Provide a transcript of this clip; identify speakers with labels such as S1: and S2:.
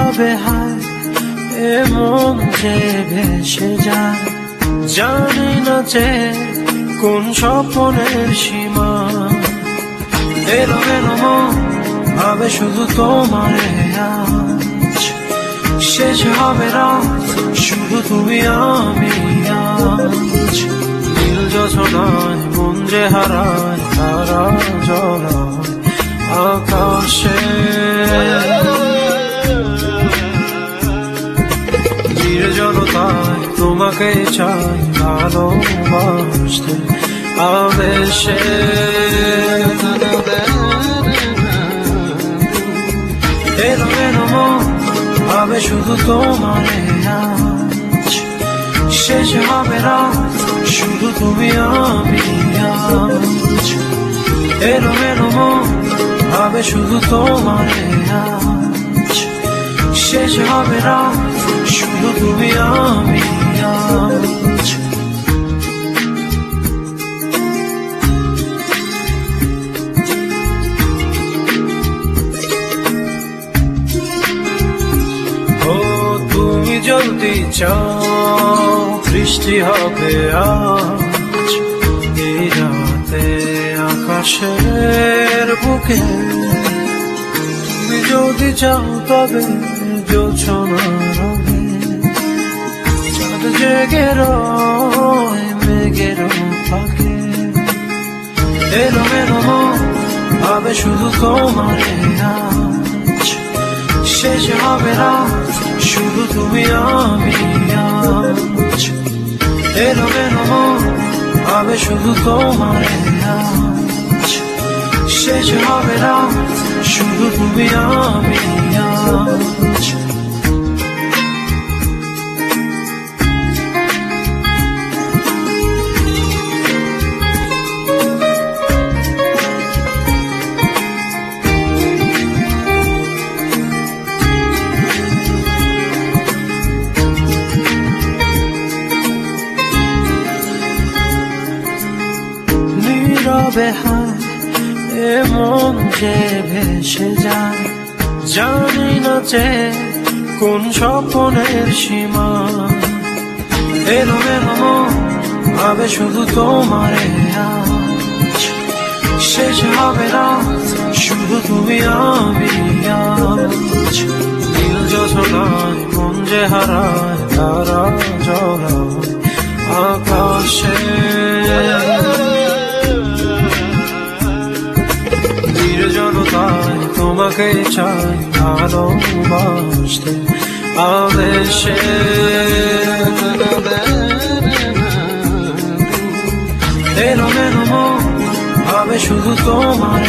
S1: নীরবে হায় এমন যে ভেসে যায়। জানি না যে কোন স্বপ্নের সীমা। এলো ভাবে শুধু তোমার আজ। শেষ হবে রাত, শুধু তুমি আমি আজ। মন যে হারায়, তারা জলায় আকাশে তোমাকে চাই ভালোবাসতে। আবেশে এলো এলো ভাবে শুধু তোমার আজ। শেষ হবে রাত শুধু তুমি আমি আজ। এলো এলো মন, ভাবে শুধু তোমার আজ। শেষ হবে রাত শুধু আমি তুমি যদি চাও বৃষ্টি হবে আজ এই রাতে আকাশের বুকে তুমি যদি চাও তবে জোছনা রবে চাঁদ জেগে রয় মেঘের ফাঁকে এলো মন ভাবে শুধু তোমার আজ শেষ হবে রাত শুধু তুমি আমি আজ এলো মন ভাবে শুধু তোমার আজ শেষ হবে রাত শুধু তুমি আমি নীরবে হায় এমন যে ভেসে যায়। জানি না যে কোন স্বপ্নের সীমা। এলো এলো মন, ভাবে শুধু তোমার শেষ হবে রাত, শুধু তুমি আমি নীল যোজনায় মন তারা জলায় আকাশে। তোমাকে চাই ভালোবাসতে। আবেশে এলো মন ভাবে শুধু তোমার